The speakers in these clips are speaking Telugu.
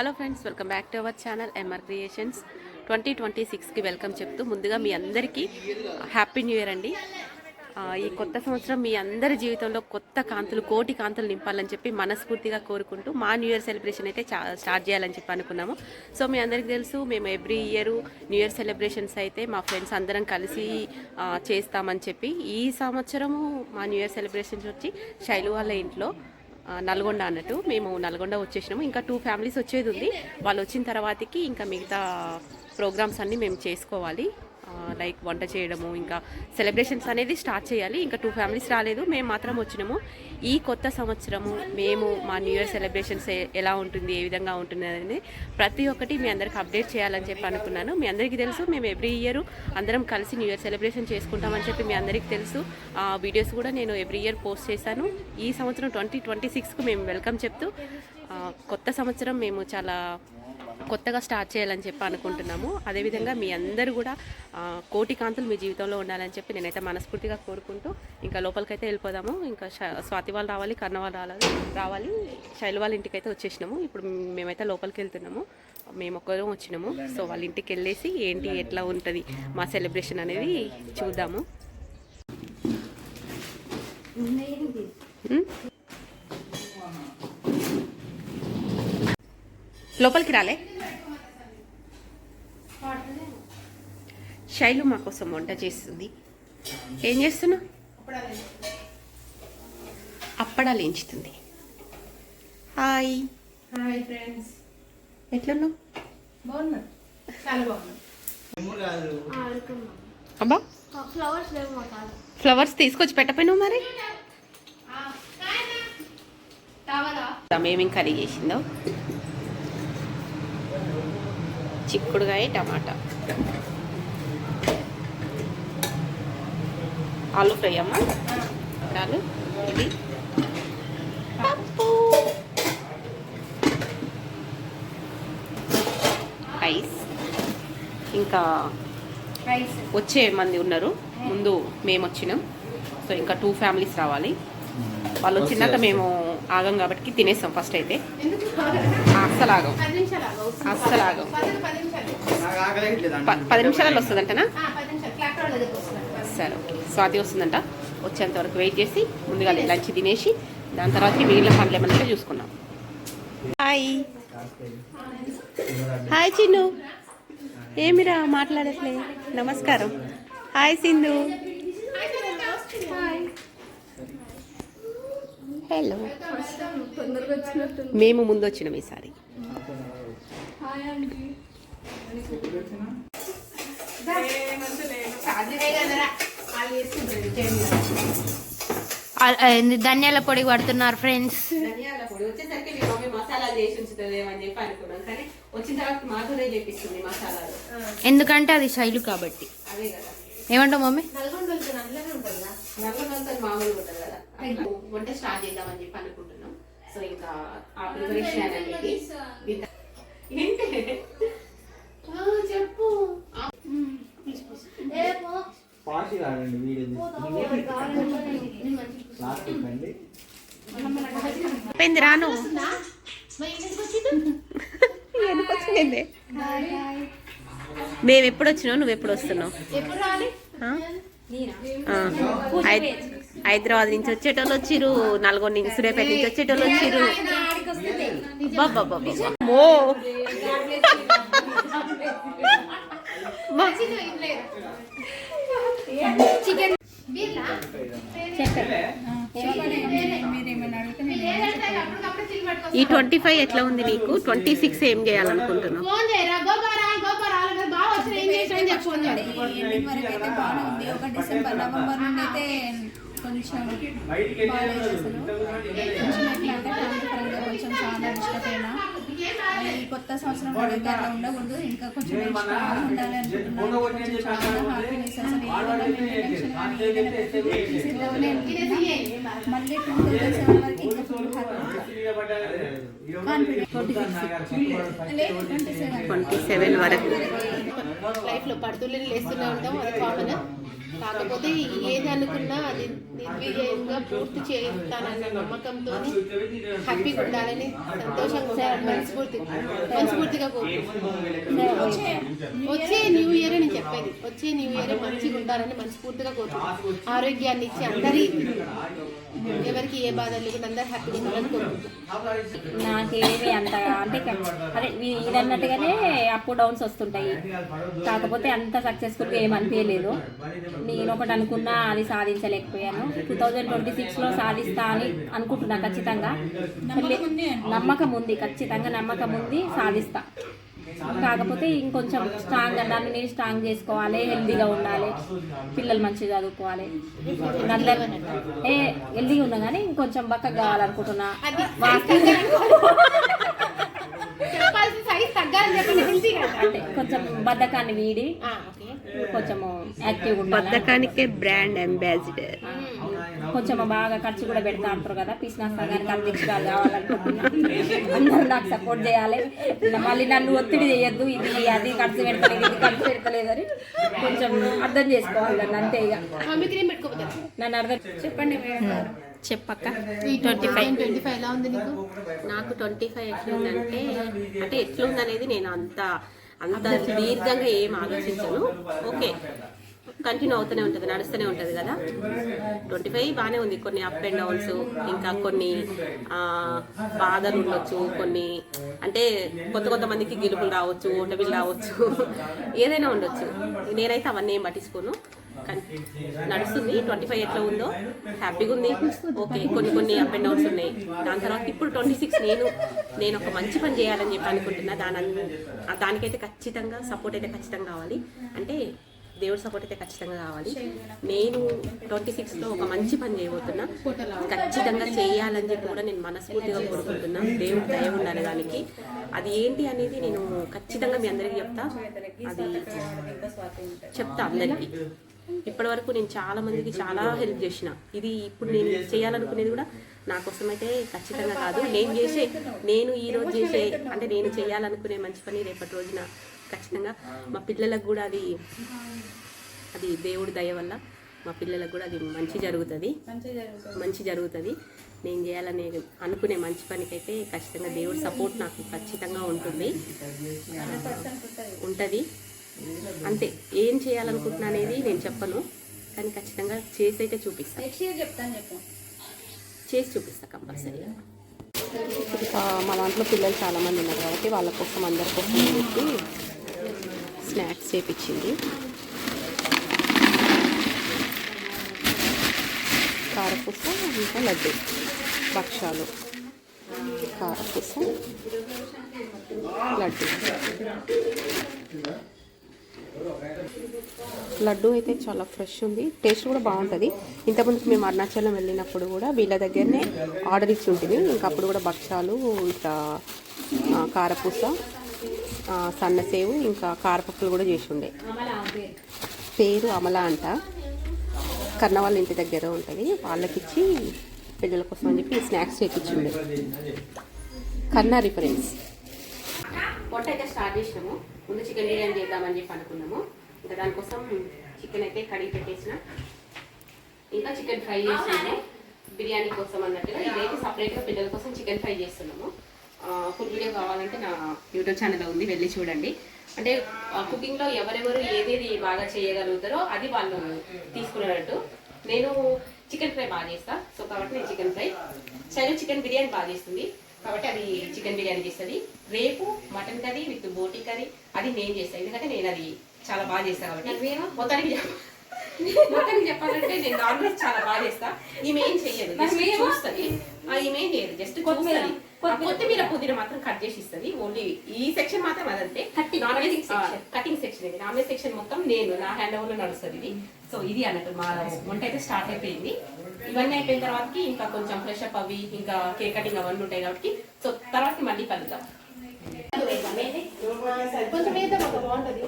Hello friends welcome back to our channel MR creations twenty twenty సిక్స్కి వెల్కమ్ చెప్తూ ముందుగా మీ అందరికీ హ్యాపీ న్యూ ఇయర్ అండి. ఈ కొత్త సంవత్సరం మీ అందరి జీవితంలో కొత్త కాంతులు కోటి కాంతులు నింపాలని చెప్పి మనస్ఫూర్తిగా కోరుకుంటూ మా న్యూ ఇయర్ సెలబ్రేషన్ అయితే చా స్టార్ట్ చేయాలని చెప్పి అనుకున్నాము. సో మీ అందరికీ తెలుసు మేము every year new year celebrations అయితే మా ఫ్రెండ్స్ అందరం కలిసి చేస్తామని చెప్పి ఈ సంవత్సరము మా న్యూ ఇయర్ సెలబ్రేషన్స్ వచ్చి శైలు వాళ్ళ ఇంట్లో నల్గొండ అన్నట్టు. మేము నల్గొండ వచ్చేసినాము. ఇంకా టూ ఫ్యామిలీస్ వచ్చేది ఉంది. వాళ్ళు వచ్చిన తర్వాతకి ఇంకా మిగతా ప్రోగ్రామ్స్ అన్నీ మేము చేసుకోవాలి. లైక్ వంట చేయడము ఇంకా సెలబ్రేషన్స్ అనేది స్టార్ట్ చేయాలి. ఇంకా టూ ఫ్యామిలీస్ రాలేదు మేము మాత్రం వచ్చినాము. ఈ కొత్త సంవత్సరము మేము మా న్యూ ఇయర్ సెలబ్రేషన్స్ ఏ- ఎలా ఉంటుంది ఏ విధంగా ఉంటుంది అనేది ప్రతి ఒక్కటి మీ అందరికి అప్డేట్ చేయాలని చెప్పి అనుకున్నాను. మీ అందరికీ తెలుసు మేము ఎవ్రీ ఇయర్ అందరం కలిసి న్యూ ఇయర్ సెలబ్రేషన్ చేసుకుంటామని చెప్పి మీ అందరికీ తెలుసు. ఆ వీడియోస్ కూడా నేను ఎవ్రీ ఇయర్ పోస్ట్ చేశాను. ఈ సంవత్సరం ట్వంటీ ట్వంటీ సిక్స్కు మేము వెల్కమ్ చెప్తూ కొత్త సంవత్సరం మేము చాలా కొత్తగా స్టార్ట్ చేయాలని చెప్పి అనుకుంటున్నాము. అదేవిధంగా మీ అందరూ కూడా కోటి కాంతులు మీ జీవితంలో ఉండాలని చెప్పి నేనైతే మనస్ఫూర్తిగా కోరుకుంటూ ఇంకా లోపలికైతే వెళ్ళిపోదాము. ఇంకా స్వాతి వాళ్ళు రావాలి కర్ణ వాళ్ళు రావాలి రావాలి. శైలు వాళ్ళ ఇంటికి అయితే వచ్చేసినాము. ఇప్పుడు మేమైతే లోపలికి వెళ్తున్నాము. మేము ఒక్కరం వచ్చినాము. సో వాళ్ళ ఇంటికి వెళ్ళేసి ఏంటి ఎట్లా ఉంటుంది మా సెలబ్రేషన్ అనేది చూద్దాము. లోపలికి రాలే? శైలు మా కోసం వంట చేస్తుంది. ఏం చేస్తున్నావు? అప్పడాలు ఎంచుతుంది. హాయ్. Hi friends. ఎట్లున్నావు? బాగున్నా? చాలా బాగున్నా. అబ్బా. ఫ్లవర్స్ తీసుకొచ్చి పెట్టపోయినావు మరి? మేమేం కర్రీ చేసిందో? చిక్కుడుగాయ టమాటా. ఆలు ఫ్రై అమ్మా. ఆలు ఇది పప్పు. రైస్. ఇంకా రైస్. వచ్చే మంది ఉన్నారు. ముందు మేము వచ్చినాం. సో ఇంకా టూ ఫ్యామిలీస్ రావాలి. వాళ్ళు వచ్చినాక మేము ఆగం కాబట్టి తినేస్తాం ఫస్ట్ అయితే. అస్సలు ఆగం. అస్సలు ఆగం. పది నిమిషాలలో వస్తుందంటనా? సరే ఓకే. స్వాతి వస్తుందంట. వచ్చేంత వరకు వెయిట్ చేసి ముందుగా లంచ్ తినేసి దాని తర్వాత మిగిలిన పనులు ఏమన్నా చూసుకున్నాం హాయ్. హాయ్ చిన్ను. ఏమిరా మాట్లాడట్లే? నమస్కారం. హాయ్ సింధు. హలో మేము ముందు వచ్చినాం ఈసారి హాయ్ అండి ధనియాల పొడి పడుతున్నారు ఫ్రెండ్స్ ధనియాల పొడి వచ్చేసరికి మీ మమ్మీ మసాలా చేసి ఉంచుతుందేమని చెప్పి అనుకున్నాం. కానీ వచ్చిన తర్వాత మాధురే చేపిస్తుంది మసాలాలు. ఎందుకంటే అది శైలు కాబట్టి. అదే కదా. ఏమంటావు మమ్మీ? నల్గొండ వెళ్తే నల్లనే ఉంటుంది కదా. నల్గొండ మామూలుగా ఉంటుంది కదా. వంట స్టార్ట్ చేద్దామని చెప్పి అనుకుంటున్నాం. సో ఇంకా ఆ ప్రిపరేషన్ అనేది ఇంత- ఏంటి? ఆ, చెప్పు. ఆ, పాసి రాడండి వీడియో ప్లాస్టిక్ అండి అయిపోయింది రాను. మేము ఎప్పుడు వచ్చినావు? నువ్వు ఎప్పుడు వస్తున్నావు? హై- హైదరాబాద్ నుంచి వచ్చేటోళ్ళు వచ్చిరు నల్గొండ నుంచి సూర్యాపేట నుంచి వచ్చేటోళ్ళు వచ్చిరు మో. చికెన్ ఈ ట్వంటీ ఫైవ్ ఎట్లా ఉంది నీకు? ట్వంటీ సిక్స్ ఏం చేయాలనుకుంటున్నావు? వచ్చిన ఏం చేసినా చెప్పి ఎండింగ్ వరకు అయితే బాగానే ఉంది. ఒక డిసెంబర్ నవంబర్ నుండి అయితే కొంచెం బాగాలేదు అసలు కొంచెం ఎట్లా అంటే ఫ్యామిలీ పరంగా కొంచెం చాలా డిస్టర్బ్ అయినా ఈ కొత్త సంవత్సరం అట్లా ఉండకూడదు. ఇంకా కొంచెం ఉండాలి అనుకుంటున్నాను. మళ్ళీ టూ థౌసండ్ సెవెన్ వరకు ఇంకా ఫుల్ ట్వంటీ సెవెన్. వరకు. లైఫ్లో పడుతులని లేస్తూనే ఉంటాం. అది కామన్? కాకపోతే ఏది అనుకున్నా అది నిర్విజయంగా పూర్తి చేస్తానన్న నమ్మకంతో హ్యాపీగా ఉండాలని సంతోషంగా మనస్ఫూర్తి మనస్ఫూర్తిగా కోరుకుంటున్నాను. వచ్చే న్యూ ఇయర్ నేను చెప్పేది. వచ్చే న్యూ ఇయర్ మంచిగా ఉండాలని మనస్ఫూర్తిగా కోరుకుంటున్నాను. ఆరోగ్యాన్ని ఇచ్చి అందరి ఎవరికి ఏ బాధలు లేకుండా అందరు హ్యాపీగా ఉండాలని కోరుకుంటున్నాను నాకేమి అంత అంటే అదే ఇది అన్నట్టుగానే అప్ డౌన్స్ వస్తుంటాయి. కాకపోతే అంత సక్సెస్ఫుల్గా ఏం అనిపించలేదు. నేను ఒకటి అనుకున్నా అది సాధించలేకపోయాను. టూ థౌజండ్ ట్వంటీ సిక్స్లో సాధిస్తా అని అనుకుంటున్నా ఖచ్చితంగా. నమ్మకం ఉంది ఖచ్చితంగా నమ్మకం ఉంది సాధిస్తా. కాకపోతే ఇంకొంచెం స్ట్రాంగ్ నన్ను నేను స్ట్రాంగ్ చేసుకోవాలి హెల్దీగా ఉండాలి పిల్లలు మంచిగా చదువుకోవాలి. ఏ హెల్దీగా ఉన్నా కానీ ఇంకొంచెం బక్క కావాలనుకుంటున్నా. వాకింగ్ కొంచెం బద్ధకాన్ని వీడి యాక్టివ్గా ఉండాలి. బద్దకానికే బ్రాండ్ అంబాసిడర్ కొంచెం బాగా ఖర్చు కూడా పెడతా అంటారు కదా. పిసినా సంఘానికి అధ్యక్షురాలు కావాలనుకుంటున్నా అందరూ నాకు సపోర్ట్ చేయాలి. మళ్ళీ నన్ను ఒత్తిడి చేయొద్దు. ఇది అది ఖర్చు పెడతలేదు ఇది ఖర్చు పెడతలేదు అని కొంచెం అర్థం చేసుకోవాలి నన్ను అంతే ఇక. నన్ను అర్థం చెప్పండి. చెప్పక్క. Twenty five. ట్వంటీ ఫైవ్ ఎలా ఉంది నీకు? నాకు ట్వంటీ ఫైవ్ ఎట్లుందంటే అంటే ఎట్లుందనేది నేను అంత అంత దీర్ఘంగా ఏం ఆలోచించను. ఓకే. కంటిన్యూ అవుతూనే ఉంటుంది నడుస్తూనే ఉంటుంది కదా. ట్వంటీ ఫైవ్ బాగానే ఉంది కొన్ని అప్ అండ్ డౌన్స్ ఇంకా కొన్ని బాధలు ఉండొచ్చు కొన్ని అంటే కొత్త కొత్త మందికి గెలుపులు రావచ్చు ఓటమిలు రావచ్చు ఏదైనా ఉండొచ్చు. నేనైతే అవన్నీ ఏం పట్టించుకోను. నడుస్తుంది ట్వంటీ ఫైవ్ ఎట్లా ఉందో హ్యాపీగా ఉంది. ఓకే కొన్ని కొన్ని అప్ అండ్ డౌన్స్ ఉన్నాయి. దాని తర్వాత ఇప్పుడు ట్వంటీ సిక్స్ నేను నేను ఒక మంచి పని చేయాలని చెప్పి అనుకుంటున్నా. దాని దానికైతే ఖచ్చితంగా సపోర్ట్ అయితే ఖచ్చితంగా కావాలి. అంటే దేవుడి సపోర్ట్ అయితే ఖచ్చితంగా కావాలి. నేను ట్వంటీ సిక్స్లో ఒక మంచి పని చేయబోతున్నా. ఖచ్చితంగా చేయాలని చెప్పి కూడా నేను మనస్ఫూర్తిగా కోరుకుంటున్నా. దేవుడి దయ ఉండాలి దానికి. అది ఏంటి అనేది నేను ఖచ్చితంగా మీ అందరికీ చెప్తా. అది చెప్తా అందరికీ. ఇప్పటి వరకు నేను చాలా మందికి చాలా హెల్ప్ చేసిన. ఇది ఇప్పుడు నేను చేయాలనుకునేది కూడా నా కోసం అయితే ఖచ్చితంగా కాదు. నేను చేసే నేను ఈ రోజు చేసే అంటే నేను చేయాలనుకునే మంచి పని రేపటి రోజున ఖచ్చితంగా మా పిల్లలకు కూడా అది అది దేవుడి దయ వల్ల మా పిల్లలకు కూడా అది మంచి జరుగుతుంది. మంచి జరుగుతుంది. నేను చేయాలనే అనుకునే మంచి పనికైతే ఖచ్చితంగా దేవుడి సపోర్ట్ నాకు ఖచ్చితంగా ఉంటుంది. ఉంటుంది. అంతే. ఏం చేయాలనుకుంటున్నా అనేది నేను చెప్పను. కానీ ఖచ్చితంగా చేసి అయితే చూపిస్తాను నెక్స్ట్ ఇయర్ చెప్తాను చెప్పు. చేసి చూపిస్తా కంపల్సరీగా ఇంకా మా దాంట్లో పిల్లలు చాలామంది ఉన్నారు కాబట్టి వాళ్ళ కోసం అందరి కోసం స్నాక్స్ చేపించింది కారపూస ఇంకా లడ్డు భక్షాలు. కారపూస లడ్డు. లడ్డు అయితే చాలా ఫ్రెష్ ఉంది. టేస్ట్ కూడా బాగుంటుంది. ఇంతకుముందు మేము అరుణాచలం వెళ్ళినప్పుడు కూడా వీళ్ళ దగ్గరనే ఆర్డర్ ఇచ్చి ఉంటుంది. ఇంకా అప్పుడు కూడా భక్షాలు ఇంకా కారపూస సన్నసేవు ఇంకా కారపప్పులు కూడా చేసి ఉండే పేరు అమల అంట. కన్న వాళ్ళ ఇంటి దగ్గర ఉంటుంది. వాళ్ళకిచ్చి పిల్లల కోసం అని చెప్పి స్నాక్స్ చేయించిండే కన్నా రిఫరెన్స్. పొట్ట అయితే స్టార్ట్ చేసినాము. ముందు చికెన్ బిర్యానీ చేద్దామని చెప్పి అనుకున్నాము. ఇంకా దానికోసం చికెన్ అయితే కడిగి పెట్టేసిన. ఇంకా చికెన్ ఫ్రై చేస్తున్నాము బిర్యానీ కోసం అన్నట్టుగా ఇదైతే సపరేట్గా పిల్లల కోసం చికెన్ ఫ్రై చేస్తున్నాము. ఫుల్ వీడియో కావాలంటే నా యూట్యూబ్ ఛానల్ ఉంది వెళ్ళి చూడండి. అంటే కుకింగ్లో ఎవరెవరు ఏదేది బాగా చేయగలుగుతారో అది వాళ్ళు తీసుకున్నట్టు నేను చికెన్ ఫ్రై బాగా చేస్తా. సో కాబట్టి నేను chicken fry. Sailu chicken biryani బాగా చేస్తుంది. కాబట్టి అది చికెన్ బిర్యానీ చేస్తుంది. రేపు మటన్ కర్రీ విత్ బోటీ కర్రీ అది నేను చేస్తాను ఎందుకంటే నేను అది చాలా బాగా చేస్తాను కాబట్టి. మొత్తానికి మొత్తానికి చెప్పాలంటే నేను నాన్ వెజ్ చాలా బాగా చేస్తా. ఈమె ఏం చెయ్యదు. జస్ట్ చూస్తుంది. ఆ, ఈమె ఏం చేయదు. జస్ట్ కొత్తిమీర. కొత్తిమీర పుదీనా మాత్రం కట్ చేసి ఇస్తుంది. ఓన్లీ ఈ సెక్షన్ మాత్రం అదంతే. నాన్ వెజ్ కటింగ్ సెక్షన్ ఇది. నాన్ వెజ్ సెక్షన్ మొత్తం నేను నా హ్యాండ్ ఓవర్లో నడుస్తుంది ఇది. సో ఇది అన్నట్టు మా వంట అయితే స్టార్ట్ అయిపోయింది. ఇవన్నీ అయిపోయిన తర్వాతకి ఇంకా కొంచెం ఫ్రెష్ అప్ అవి ఇంకా కేక్ కటింగ్ అవన్నీ ఉంటాయి కాబట్టి. సో తర్వాత మళ్ళీ కలుద్దాం. కొంచెం వేద్దాం బాగుంటుంది.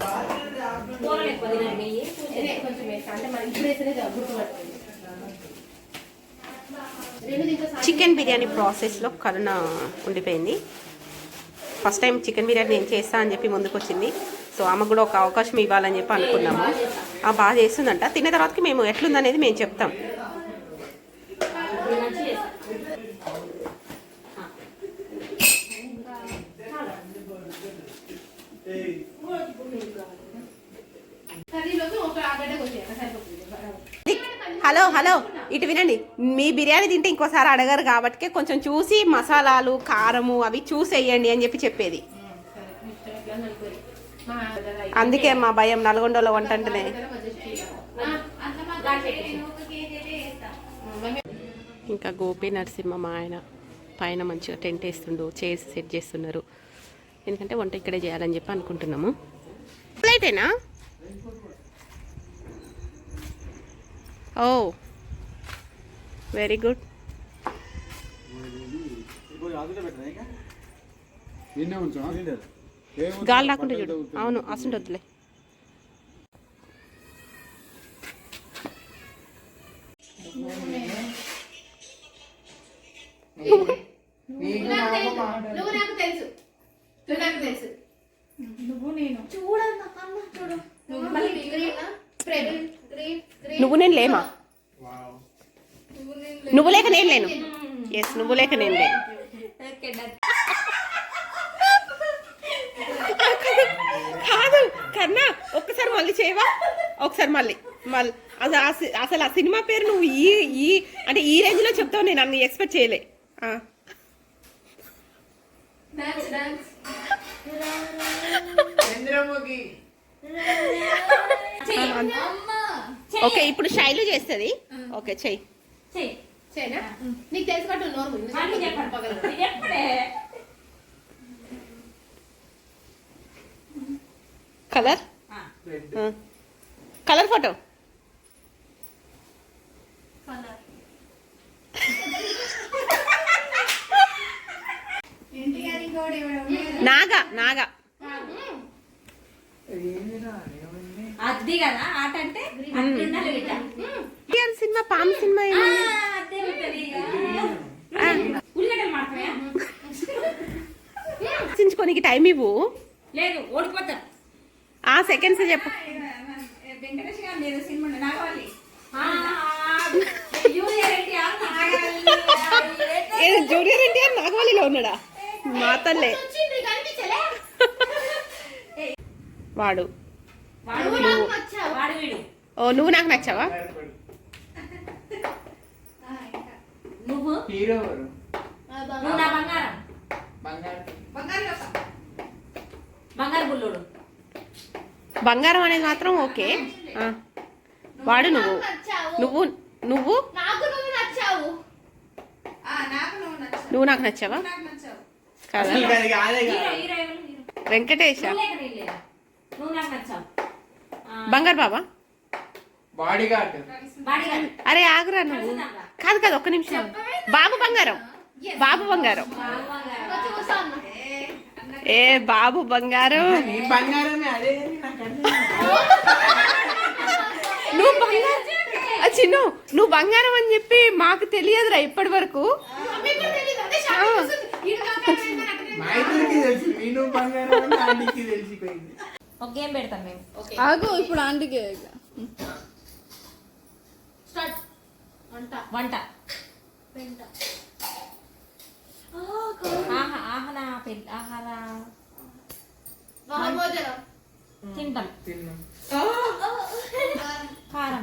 కూరలు ఎక్కువ తినండి నెయ్యి అదే కొంచెం వేస్తా. అంటే మనం ఇప్పుడు వేసేదే గుర్తుపడుతుంది. రెండు దీంట్లో చికెన్ బిర్యానీ ప్రాసెస్లో కరుణ ఉండిపోయింది. ఫస్ట్ టైం చికెన్ బిర్యానీ నేను చేస్తా అని చెప్పి ముందుకు వచ్చింది సో ఆమెకు కూడా ఒక అవకాశం ఇవ్వాలని చెప్పి అనుకున్నాము. ఆ బాగా చేస్తుందంట. తిన్న తర్వాతకి మేము ఎట్లుందనేది మేము చెప్తాం మంచిగా చేస్తా. కర్రీలోకి ఒక ఆగడ్డ కొట్టేయాలి సరిపోతుంది హలో ఇటు వినండి. మీ బిర్యానీ తింటే ఇంకోసారి అడగరు కాబట్టి కొంచెం చూసి మసాలాలు కారము అవి చూసి వేయండి అని చెప్పి చెప్పేది. అందుకే మా భయం నల్గొండలో వంట అంటేనే ఇంకా గోపి నరసింహ మా ఆయన పైన మంచిగా టెంట్ వేస్తుండు చైర్స్ సెట్ చేస్తున్నారు. ఎందుకంటే వంట ఇక్కడే చేయాలని చెప్పి అనుకుంటున్నాము. ప్లేటేనా? ఓ వెరీ గుడ్ గాలి రాకుండా చూడు. అవును అసలు వద్దులే. నువ్వు నాకు తెలుసు నువ్వు నాకు తెలుసు నువ్వు నేను. నువ్వు మళ్ళీ గ్రీన్ స్ప్రెడ్ గ్రీన్ గ్రీన్ నువ్వు నేను లేమా నువ్వు లేక నేను లేను ఎస్ నువ్వు లేక నేను లేను కాదు కన్నా ఒక్కసారి మళ్ళీ చేయవా? ఒకసారి మళ్ళీ. మళ్ళీ. అసలు ఆ సి- అసలు ఆ సినిమా పేరు నువ్వు ఈ ఈ అంటే ఈ రేంజ్లో చెప్తావు నేను అన్ని ఎక్స్పెక్ట్ చేయలే. ఆ. Dance dance Chandramukhi. ఓకే ఇప్పుడు శైలు చేస్తుంది. ఓకే చెయ్యి. చేయనా నీకు తెలిసి పట్టు నోరు. Colour. Colour photo? Naga Naga. అది కదా ఆట అంటే సినిమా పాము సినిమా ఆ, ఏమి? అదే ఉంటది ఇక. ఉల్లిగడ్డలు మాత్రమే చించుకోనికి టైం ఇవ్వు. లేదు ఓడిపోతారు ఆ సెకండ్స్ చెప్పు. వెంకటేష్ గారు లేదు సినిమా ఉండే, నాగవల్లి. ఆ, జూనియర్ ఎన్టీఆర్ నాగవల్లిలో ఉన్నాడా? మా తల్లే. వీడు. ఓ నువ్వు నాకు నచ్చావా నువ్వు హీరో ఎవరు? నువ్వు నా బంగారం. బంగారు. బంగారు బుల్లోడు. బంగారం అనేది మాత్రం ఓకే. ఆ. వాడు నువ్వు. నువ్వు నువ్వు? నాకు నువ్వు నచ్చావు. ఆ, నాకు నువ్వు నచ్చావు. నువ్వు నాకు నచ్చావా? నాకు నచ్చావు. కాదా? వెంకటేష? బంగారు బాబా. అరే ఆగురా నువ్వు. కాదు కాదు ఒక్క నిమిషం. బాబు బంగారం. బాబు బంగారం. ఏ బాబు బంగారం. నువ్వు బంగారం. చిన్ను నువ్వు బంగారం అని చెప్పి మాకు తెలియదురా ఇప్పటి వరకు ఒక గేమ్ పెడతాం మేము. ఆగు ఇప్పుడు ఆంటీకి. స్టార్ట్. వంట. వంట. పెంట. ఆహా ఆహనా పెద్ద ఆహార మహాభోజనం తింటాం తిన్నాం. కారం.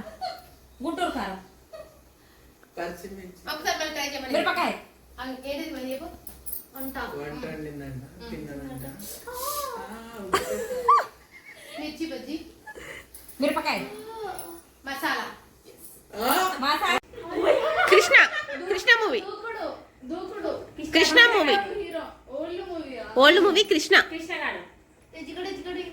గుంటూరు కారం. పచ్చిమిర్చి. ఒకసారి మళ్ళీ ట్రై చేయమని మిరపకాయ. ఆ, ఏంటిది మరి చెప్పు. వంట. వంట వండిందంట తిన్నదంట. మిర్చి బజ్జి. మిరపకాయ. Masala. Masala. Krishna Krishna movie. Dookudu Dookudu. Krishna movie. Old movie Krishna. కృష్ణగాడు. ఇజిగడు ఇజిగడు.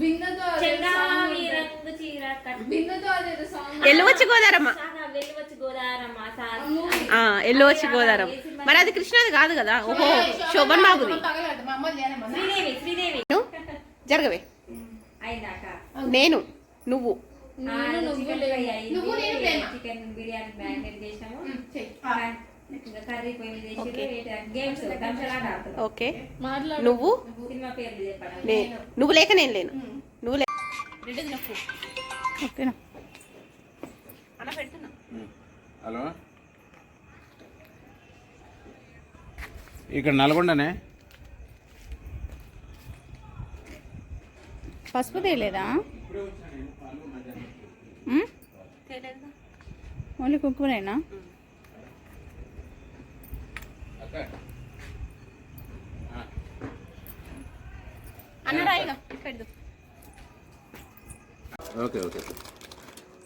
బిందెతో చెంగావి రంగు చీర కట్టు. బిందెతో అదేదో సాంగ్ ఎల్లు వచ్చి గోదారమ్మ. సాగా వెళ్ళి వచ్చి గోదారమ్మ సాగా ఆ, ఎల్లు వచ్చి గోదారమ్మ మరి అది కృష్ణది కాదు కదా? ఓహో శోభన్ బాబుది. శ్రీదేవి శ్రీదేవి. నువ్వు జరగవే. నేను నువ్వు నువ్వు నేను ప్రేమ. చికెన్ బిర్యానీ ఇంకా కర్రీ గేమ్స్ కంచలాట ఆడుతుంది ఓకే. నువ్వు? సినిమా పేర్లు చెప్పాలి? నే నువ్వు లేక నేను లేను. నువ్వు లే. ఓకేనా అన్న పెడుతున్నా. హలో? ఇక్కడ నల్గొండనే? పసుపు తేలేదా? ఓన్లీ ఓకే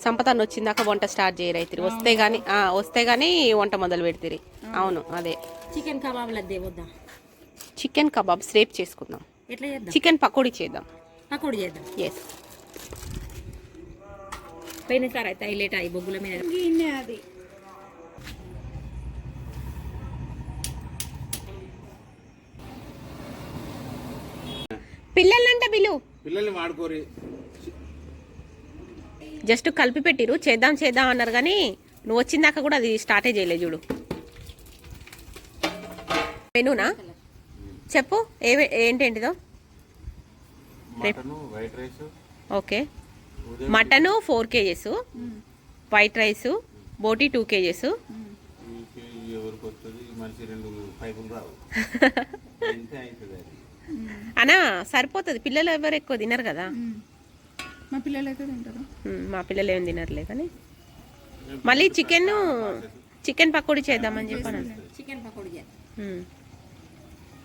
సంపతన్న వచ్చిందాక వంట స్టార్ట్ చేయరు అయితే వస్తే గానీ ఆ, వస్తే గానీ వంట మొదలు పెడతారు. అవును. అదే. చికెన్ కబాబ్లు వద్దా? చికెన్ కబాబ్ రేపు చేసుకుందాం. చికెన్ పకోడీ చేద్దాం. పకోడి చేద్దాం. ఎస్ పోయినసారి అయితే హైలైట్ అయ్యి బొగ్గుల మీద. అది. పిల్లలంట బిలు పిల్లల్ని వాడుకోరి. జస్ట్ కలిపి పెట్టిరు చేద్దాం చేద్దాం అన్నారు కానీ నువ్వు వచ్చిందాక కూడా అది స్టార్టే చేయలేదు చూడు. మెనూనా? చెప్పు ఏ ఏంటేంటిదో? Mutton white rice. Okay. Mutton four kgs white rice బోటీ టూ కేజెస్. అనా సరిపోతుంది. పిల్లలు ఎవరు ఎక్కువ తినరు కదా. మా. పిల్లలు అయితే తింటారు. మ్, పిల్లలు ఏం తినరులే కానీ. మళ్ళీ చికెన్ చికెన్ పకోడీ చేద్దామని చెప్పాను. చికెన్ పకోడి.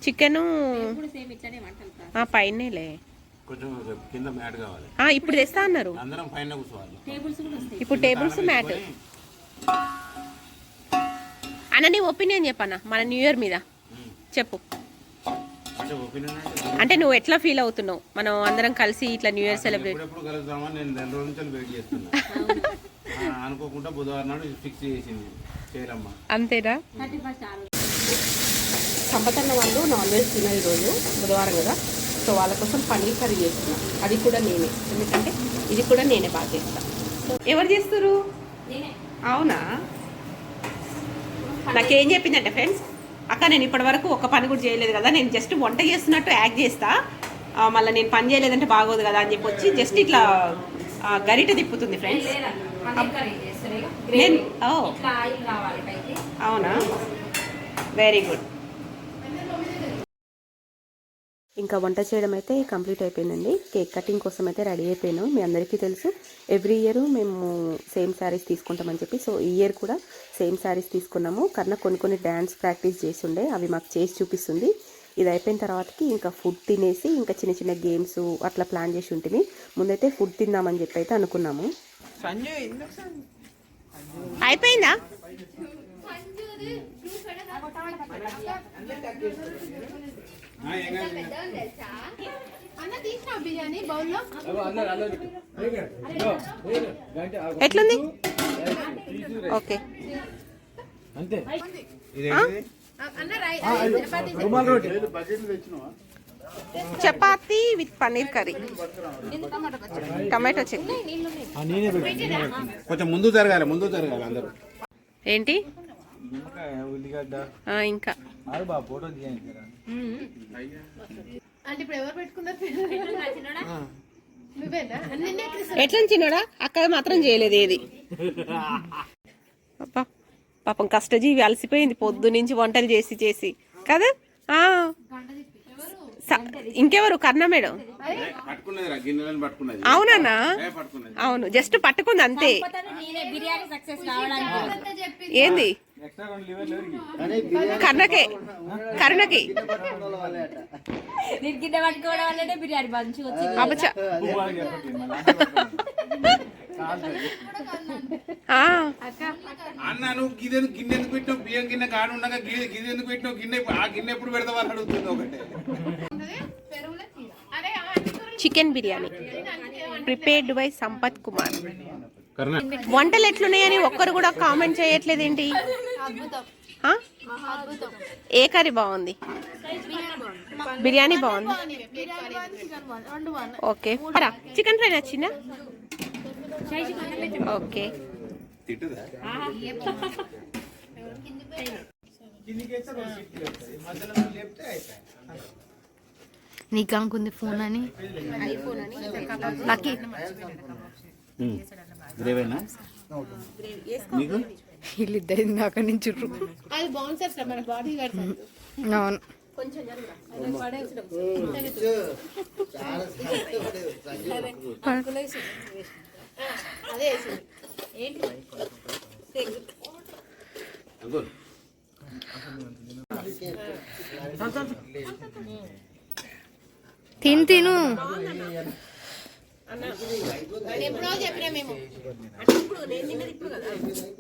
చికెను పైనేలే. కొంచెం కింద మ్యాట్ కావాలి. ఆ, ఇప్పుడు తెస్తా అన్నారు. అందరం పైన కూర్చోవాలి. ఇప్పుడు టేబుల్స్ మ్యాట్. అన్న నీ ఒపీనియన్ చెప్పన్న మన న్యూ ఇయర్ మీద. చెప్పు. అంటే ఒపీనియన్ అంటే నువ్వు ఎట్లా ఫీల్ అవుతున్నావు? మనం అందరం కలిసి ఇట్లా న్యూ ఇయర్ సెలబ్రేట్ ఎప్పుడెప్పుడు కలుద్దామని నేను రెండు రోజుల నుంచి వెయిట్ చేస్తున్నా. ఆ, అనుకోకుండా బుధవారం నాడు ఫిక్స్ చేసింది. చేయరమ్మ. అంతేనా? సంపతన్న వాళ్ళు నాన్ వెజ్ తినరు ఈరోజు బుధవారం కదా. సో వాళ్ళ కోసం పన్నీర్ కర్రీ చేస్తున్నా. అది కూడా నేనే. ఎందుకంటే ఇది కూడా నేనే బాగా చేస్తా. ఎవరు చేస్తారు? అవునా? నాకేం చెప్పిందంటే ఫ్రెండ్స్ అక్క నేను ఇప్పటి వరకు ఒక పని కూడా చేయలేదు కదా నేను జస్ట్ వంట చేస్తున్నట్టు యాక్ట్ చేస్తా. మళ్ళీ నేను పని చేయలేదంటే బాగోదు కదా అని చెప్పి వచ్చి జస్ట్ ఇట్లా గరిట తిప్పుతుంది ఫ్రెండ్స్. నేను అవునా? వెరీ గుడ్ ఇంకా వంట చేయడం అయితే కంప్లీట్ అయిపోయిందండి. కేక్ కటింగ్ కోసం అయితే రెడీ అయిపోయాను. మీ అందరికీ తెలుసు ఎవ్రీ ఇయర్ మేము సేమ్ శారీస్ తీసుకుంటామని చెప్పి సో ఈ ఇయర్ కూడా సేమ్ శారీస్ తీసుకున్నాము. కన్నా కొన్ని కొన్ని డ్యాన్స్ ప్రాక్టీస్ చేసి ఉండే అవి మాకు చేసి చూపిస్తుంది. ఇది అయిపోయిన తర్వాతకి ఇంకా ఫుడ్ తినేసి ఇంకా చిన్న చిన్న గేమ్స్ అట్లా ప్లాన్ చేసి ఉంటుంది ముందైతే ఫుడ్ తిందామని చెప్పి అయితే అనుకున్నాము. అయిపోయిందా? ఎట్లుంది? Okay chapati chapati with paneer curry. Tomato chutney. కొంచెం ముందు జరగాలి ముందు జరగాలి అందరూ. ఏంటి? నిమ్మకాయ ఉల్లిగడ్డ. ఆ, ఇంకా. అంటే ఇప్పుడు ఎవరు పెట్టుకున్నారు? ఎట్లా చిన్నడా అక్కడ మాత్రం చేయలేదు ఏది. అబ్బా పాపం కష్టజీవి అలసిపోయింది పొద్దు నుంచి వంటలు చేసి చేసి. కదా? ఇంకెవరు? కర్ణ మేడం. అవునన్నా? ఏ పట్టుకున్నది. అవును జస్ట్ పట్టుకుంది అంతే. నేనే బిర్యానీ సక్సెస్ కావడానికి ఏంది? కర్ణకే కరుణకి. నేను అన్న నువ్వు గిన్నె గిన్నె ఎందుకు పెట్టినావు? బియ్యం గిన్నె కాడు ఉండగా గిన్నె గిన్నె ఎందుకు పెట్టినావు? గిన్నె ఆ గిన్నె ఎప్పుడు పెడతావు అని అడుగుతుంది ఒకటే. Chicken biryani. Prepared by Sampath Kumar. వంటలు ఎట్లున్నాయని ఒక్కరు కూడా కామెంట్ చేయట్లేదు ఏంటి? ఏ కర్రీ బాగుంది? బిర్యానీ బాగుంది? ఓకే. చికెన్ ఫ్రై నచ్చిందా? ఓకే. నీకు అనుకుంది ఫోన్ అని? లక్కీ. గ్రేవేనా? మీకు వీళ్ళిద్దరు ఇందాక నించుర్రు అది బౌన్సర్స్ మన బాడీ గార్డ్స్ అవును. అదే తిను తిను. నేను ఎప్పుడో చెప్పినా మేము.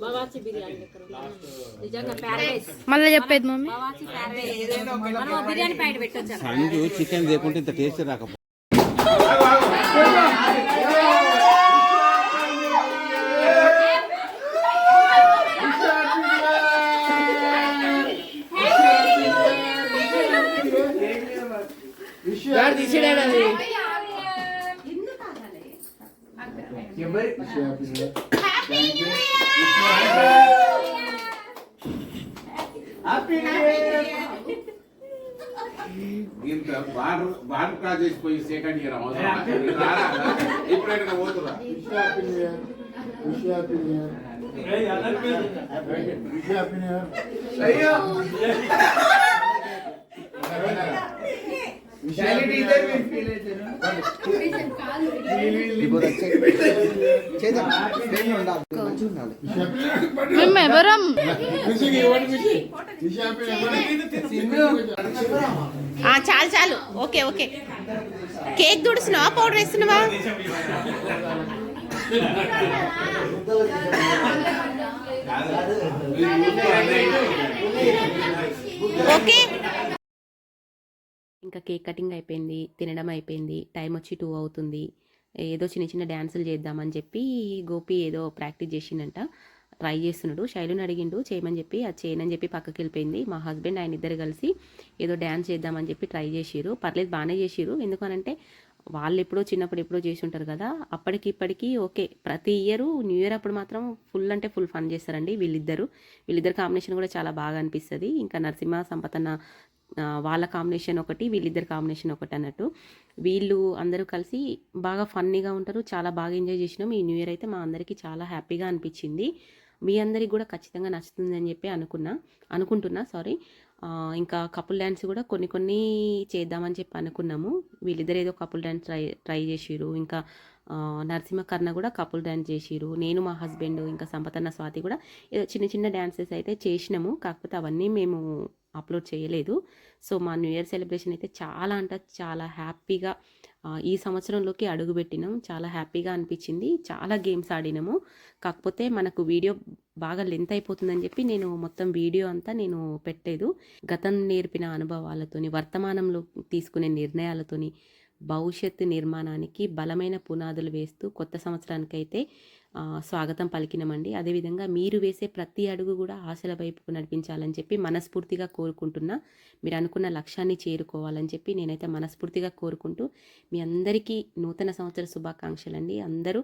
బావాచి బిర్యానీ నిజంగా ప్యారడైస్. మళ్ళీ చెప్పేది మమ్మీ. బిర్యానీ ప్యాకెట్ పెట్టొచ్చు? చికెన్ లేకుంటే ఇంత టేస్ట్ రాకపో ఇంత బార్డర్ బార్డర్ క్రాస్ చేసిపోయి సెకండ్ ఇయర్ ఎప్పుడైనా పోతురా? అయ్యో శైలి టీచర్ మీరు ఫీల్ అవుతారు మేము ఎవరం? ఆ, చాలు చాలు. Okay okay. కేక్ తుడుస్తున్నావా పౌడర్ వేస్తున్నావా? ఓకే. ఇంకా కేక్ కటింగ్ అయిపోయింది తినడం అయిపోయింది టైం వచ్చి టూ అవుతుంది. ఏదో చిన్న చిన్న డ్యాన్సులు చేద్దామని చెప్పి గోపి ఏదో ప్రాక్టీస్ చేసిందంట ట్రై చేస్తున్నాడు. శైలుని అడిగిండు చేయమని చెప్పి అది చేయనని చెప్పి పక్కకి వెళ్ళిపోయింది. మా హస్బెండ్ ఆయన ఇద్దరు కలిసి ఏదో డ్యాన్స్ చేద్దామని చెప్పి ట్రై చేసిరు పర్లేదు బాగానే చేసిరు ఎందుకనంటే వాళ్ళు ఎప్పుడో చిన్నప్పుడు ఎప్పుడో చేసి ఉంటారు కదా అప్పటికి ఇప్పటికీ ఓకే. ప్రతి ఇయర్ న్యూ ఇయర్ అప్పుడు మాత్రం ఫుల్ అంటే ఫుల్ ఫన్ చేస్తారండి వీళ్ళిద్దరు. వీళ్ళిద్దరు కాంబినేషన్ కూడా చాలా బాగా అనిపిస్తుంది. ఇంకా నరసింహ సంపతన్న వాళ్ళ కాంబినేషన్ ఒకటి వీళ్ళిద్దరు కాంబినేషన్ ఒకటి అన్నట్టు. వీళ్ళు అందరూ కలిసి బాగా ఫన్నీగా ఉంటారు చాలా బాగా ఎంజాయ్ చేసినాం. ఈ న్యూ ఇయర్ అయితే మా అందరికీ చాలా హ్యాపీగా అనిపించింది. మీ అందరికి కూడా ఖచ్చితంగా నచ్చుతుందని చెప్పి అనుకున్నా అనుకుంటున్నా సారీ ఇంకా కపుల్ డ్యాన్స్ కూడా కొన్ని కొన్ని చేద్దామని చెప్పి అనుకున్నాము. వీళ్ళిద్దరు ఏదో కపుల్ డ్యాన్స్ ట్రై ట్రై చేసిరు ఇంకా నరసింహ కర్ణ కూడా కపుల్ డ్యాన్స్ చేసిరు నేను మా హస్బెండ్ ఇంకా సంపతన్న స్వాతి కూడా ఏదో చిన్న చిన్న డ్యాన్సెస్ అయితే చేసినాము. కాకపోతే అవన్నీ మేము అప్లోడ్ చేయలేదు. సో మా న్యూ ఇయర్ సెలబ్రేషన్ అయితే చాలా అంటే చాలా హ్యాపీగా ఈ సంవత్సరంలోకి అడుగుపెట్టినాం చాలా హ్యాపీగా అనిపించింది. చాలా గేమ్స్ ఆడినాము. కాకపోతే మనకు వీడియో బాగా లెంత్ అయిపోతుందని చెప్పి నేను మొత్తం వీడియో అంతా నేను పెట్టలేదు. గతం నేర్పిన అనుభవాలతోని వర్తమానంలో తీసుకునే నిర్ణయాలతోని భవిష్యత్తు నిర్మాణానికి బలమైన పునాదులు వేస్తూ కొత్త సంవత్సరానికైతే స్వాగతం పలికినమండి. అదేవిధంగా మీరు వేసే ప్రతి అడుగు కూడా ఆశల వైపుకు నడిపించాలని చెప్పి మనస్ఫూర్తిగా కోరుకుంటున్నా. మీరు అనుకున్న లక్ష్యాన్ని చేరుకోవాలని చెప్పి నేనైతే మనస్ఫూర్తిగా కోరుకుంటూ మీ అందరికీ నూతన సంవత్సర శుభాకాంక్షలు అండి అందరూ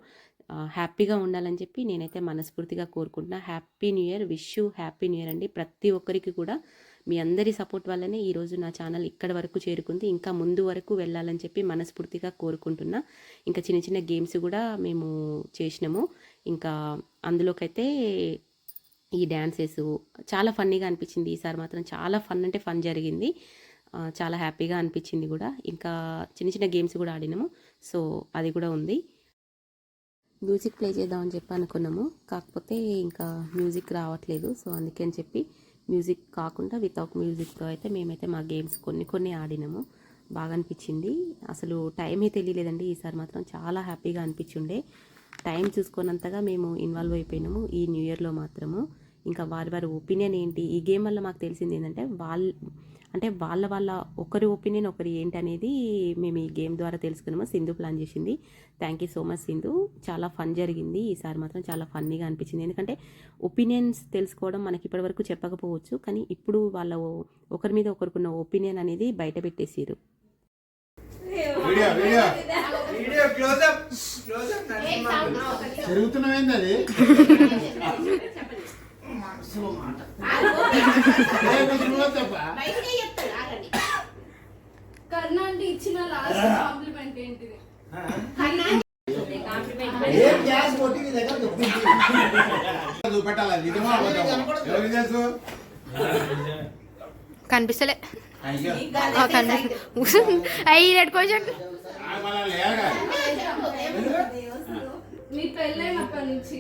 హ్యాపీగా ఉండాలని చెప్పి నేనైతే మనస్ఫూర్తిగా కోరుకుంటున్నా. Happy new year. Wish you happy new year అండి. ప్రతి ఒక్కరికి కూడా మీ అందరి సపోర్ట్ వల్లనే ఈరోజు నా ఛానల్ ఇక్కడ వరకు చేరుకుంది. ఇంకా ముందు వరకు వెళ్ళాలని చెప్పి మనస్ఫూర్తిగా కోరుకుంటున్నా. ఇంకా చిన్న చిన్న గేమ్స్ కూడా మేము చేసినాము. ఇంకా అందులోకైతే ఈ డ్యాన్సెస్ చాలా ఫన్నీగా అనిపించింది. ఈసారి మాత్రం చాలా ఫన్ అంటే ఫన్ జరిగింది. చాలా హ్యాపీగా అనిపించింది కూడా. ఇంకా చిన్న చిన్న గేమ్స్ కూడా ఆడినాము. సో అది కూడా ఉంది. మ్యూజిక్ ప్లే చేద్దామని చెప్పి అనుకున్నాము. కాకపోతే ఇంకా మ్యూజిక్ రావట్లేదు. సో అందుకని చెప్పి మ్యూజిక్ కాకుండా వితౌట్ మ్యూజిక్తో అయితే మేమైతే మా గేమ్స్ కొన్ని కొన్ని ఆడినాము. బాగా అనిపించింది. అసలు టైమే తెలియలేదండి. ఈసారి మాత్రం చాలా హ్యాపీగా అనిపించుండే. టైం చూసుకున్నంతగా మేము ఇన్వాల్వ్ అయిపోయినాము ఈ న్యూ ఇయర్లో మాత్రము. ఇంకా వారి వారి ఒపీనియన్ ఏంటి? ఈ గేమ్ వల్ల మాకు తెలిసింది ఏంటంటే వాళ్ళ అంటే వాళ్ళ వాళ్ళ ఒకరి ఒపీనియన్ ఒకరి ఏంటి అనేది మేము ఈ గేమ్ ద్వారా తెలుసుకున్నాము. సింధు ప్లాన్ చేసింది. Thank you so much Sindhu. చాలా ఫన్ జరిగింది. ఈసారి మాత్రం చాలా ఫన్నీగా అనిపించింది. ఎందుకంటే ఒపీనియన్స్ తెలుసుకోవడం మనకి ఇప్పటివరకు చెప్పకపోవచ్చు కానీ ఇప్పుడు వాళ్ళ ఒకరి మీద ఒకరికున్న ఒపీనియన్ అనేది బయట పెట్టేసారు వీడియో స్లో మాట బయటకే చెప్తాడు ఆగండి కర్ణాంటి ఇచ్చిన లాస్ట్ కాంప్లిమెంట్ ఏంటిది ఏం గ్యాస్ కొట్టి నీ దగ్గర చెప్పింది చూపెట్టాలి అది నిజమా అబద్ధమా? ఎవరికి తెలుసు కనిపిస్తలే. కనిపిస్తుంది అయ్యి రెడ్ క్వశ్చన్. మీ పెళ్ళైనప్పటి నుంచి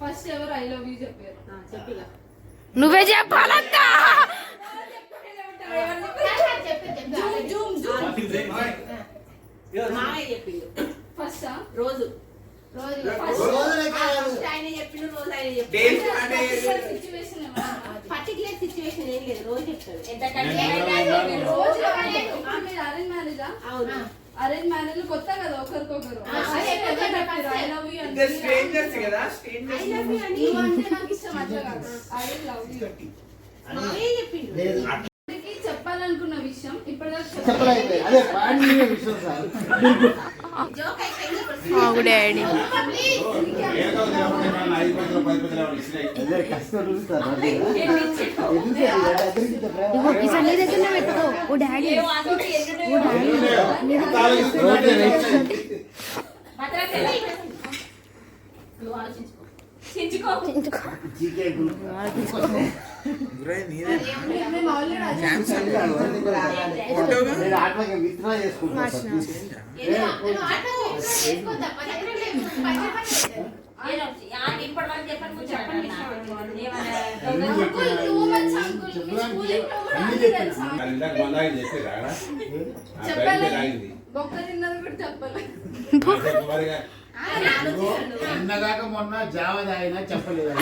ఫస్ట్ ఎవరు ఐ లవ్ యూ చెప్పారు. నువ్వే చెప్పాలంతా. రోజు. రోజు. ఫస్ట్ ఆయన చెప్పిండు రోజు ఆయన చెప్పిండు. సిచ్యువేషన్ ఏమన్నా? పర్టికులర్ సిచ్యువేషన్ ఏం లేదు రోజు చెప్తాడు. మ్యారేజా? అవును. అరేంజ్ మ్యారేజ్ కొత్త కదా ఒకరికొకరు. ఆ, ఐ లవ్ యూ ఇద్దరు స్ట్రేంజర్స్ కదా స్ట్రేంజర్స్ చెప్పాలనుకున్న విషయం ఇప్పటిదాకా చెప్పలేదు. అదే విషయం సార్. ఆగు డాడీ ప్రేమ ఈసారి నీ దగ్గరనే పెట్టుకో ఓ డాడీ. ఆలోచిస్తున్నాడు? నువ్వు ఆలోచించుకో జీకే మేము ఆల్రెడీ నేను ఆత్మకి విత్డ్రా చేసుకుంటాను సార్ ప్లీజ్. నువ్వు ఆటో చేసుకోవద్దా పని ఎక్కడ లేదు పని చెప్పండి ఇప్పటి వరకు చెప్పండి నువ్వు చెప్పండి అంకుల్ టూ మచ్ అంకుల్ మీ స్కూలింగ్ లో కూడా అన్ని అన్ని చెప్పినా. తెలుసా మరి ఇందాక మందు ఆగింది చెప్పిర్రా ఆడ? ఆ, బయట చెప్పలేదు ఆగింది. బొక్క తిన్నది కూడా చెప్పలేదు నిన్నగాక మొన్న జావ తాగినా చెప్పలేదు.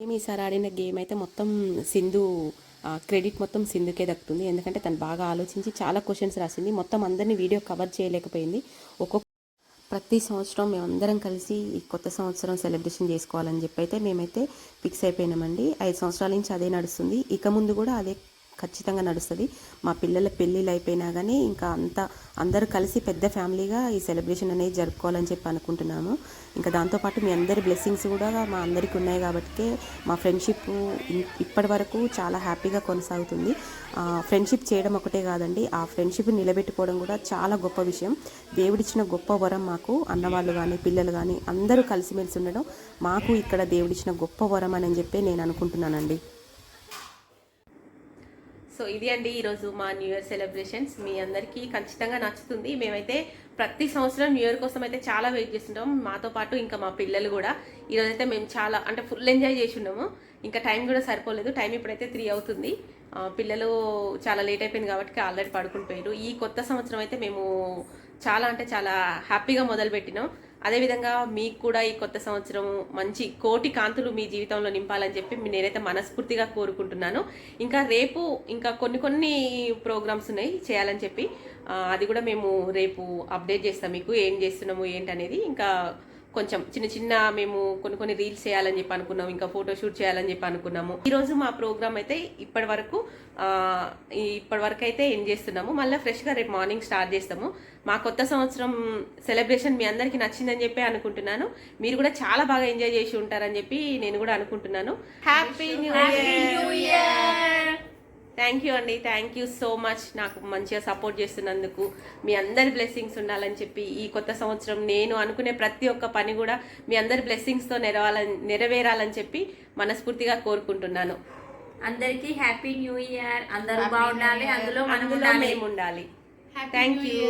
మేము ఈసారి ఆడిన గేమ్ అయితే మొత్తం సింధు క్రెడిట్ మొత్తం సింధుకే దక్కుతుంది. ఎందుకంటే తను బాగా ఆలోచించి చాలా క్వశ్చన్స్ రాసింది. మొత్తం అందరినీ వీడియో కవర్ చేయలేకపోయింది. ఒక్కొక్క ప్రతి సంవత్సరం మేమందరం కలిసి ఈ కొత్త సంవత్సరం సెలబ్రేషన్ చేసుకోవాలని చెప్పి అయితే మేమైతే ఫిక్స్ అయిపోయినామండి. ఐదు సంవత్సరాల నుంచి అదే నడుస్తుంది. ఇక ముందు కూడా అదే ఖచ్చితంగా నడుస్తుంది. మా పిల్లల పెళ్ళిళ్ళు అయిపోయినా కానీ ఇంకా అంత అందరూ కలిసి పెద్ద ఫ్యామిలీగా ఈ సెలబ్రేషన్ అనేది జరుపుకోవాలని చెప్పి అనుకుంటున్నాము. ఇంకా దాంతోపాటు మీ అందరి బ్లెస్సింగ్స్ కూడా మా అందరికీ ఉన్నాయి కాబట్టి మా ఫ్రెండ్షిప్ ఇప్పటి వరకు చాలా హ్యాపీగా కొనసాగుతుంది. ఫ్రెండ్షిప్ చేయడం ఒకటే కాదండి ఆ ఫ్రెండ్షిప్ నిలబెట్టుకోవడం కూడా చాలా గొప్ప విషయం. దేవుడిచ్చిన గొప్ప వరం మాకు అన్నవాళ్ళు కానీ పిల్లలు కానీ అందరూ కలిసిమెలిసి ఉండడం మాకు ఇక్కడ దేవుడిచ్చిన గొప్ప వరం అని చెప్పి నేను అనుకుంటున్నానండి. సో ఇది అండి ఈరోజు మా న్యూ ఇయర్ సెలబ్రేషన్స్ మీ అందరికీ ఖచ్చితంగా నచ్చుతుంది. మేమైతే ప్రతి సంవత్సరం న్యూ ఇయర్ కోసం అయితే చాలా వెయిట్ చేస్తుంటాం. మాతో పాటు ఇంకా మా పిల్లలు కూడా. ఈరోజు అయితే మేము చాలా అంటే ఫుల్ ఎంజాయ్ చేసి ఉన్నాము ఇంకా టైం కూడా సరిపోలేదు. టైం ఇప్పుడైతే త్రీ అవుతుంది. పిల్లలు చాలా లేట్ అయిపోయింది కాబట్టి ఆల్రెడీ పడుకుని పోయారు ఈ కొత్త సంవత్సరం అయితే మేము చాలా అంటే చాలా హ్యాపీగా మొదలుపెట్టినాం. అదేవిధంగా మీకు కూడా ఈ కొత్త సంవత్సరం మంచి కోటి కాంతులు మీ జీవితంలో నింపాలని చెప్పి నేనైతే మనస్ఫూర్తిగా కోరుకుంటున్నాను. ఇంకా రేపు ఇంకా కొన్ని కొన్ని ప్రోగ్రామ్స్ ఉన్నాయి చేయాలని చెప్పి అది కూడా మేము రేపు అప్డేట్ చేస్తాం మీకు ఏం చేస్తున్నాము ఏంటనేది. ఇంకా కొంచెం చిన్న చిన్న మేము కొన్ని కొన్ని రీల్స్ చేయాలని చెప్పి అనుకున్నాము ఇంకా ఫోటో షూట్ చేయాలని చెప్పి అనుకున్నాము. ఈరోజు మా ప్రోగ్రామ్ అయితే ఇప్పటి వరకు ఇప్పటి వరకు అయితే ఎండ్ చేస్తున్నాము. మళ్ళీ ఫ్రెష్గా రేపు మార్నింగ్ స్టార్ట్ చేస్తాము. మా కొత్త సంవత్సరం సెలబ్రేషన్ మీ అందరికీ నచ్చిందని చెప్పి అనుకుంటున్నాను. మీరు కూడా చాలా బాగా ఎంజాయ్ చేసి ఉంటారని చెప్పి నేను కూడా అనుకుంటున్నాను. Happy new year thank you అండి. థ్యాంక్ యూ సో మచ్ నాకు మంచిగా సపోర్ట్ చేస్తున్నందుకు. మీ అందరి బ్లెస్సింగ్స్ ఉండాలని చెప్పి ఈ కొత్త సంవత్సరం నేను అనుకునే ప్రతి ఒక్క పని కూడా మీ అందరి బ్లెస్సింగ్స్తో నెరవాలని నెరవేరాలని చెప్పి మనస్ఫూర్తిగా కోరుకుంటున్నాను. అందరికీ హ్యాపీ న్యూ ఇయర్ అందరూ బాగుండాలి. అందులో మనం ఉండాలి. Thank you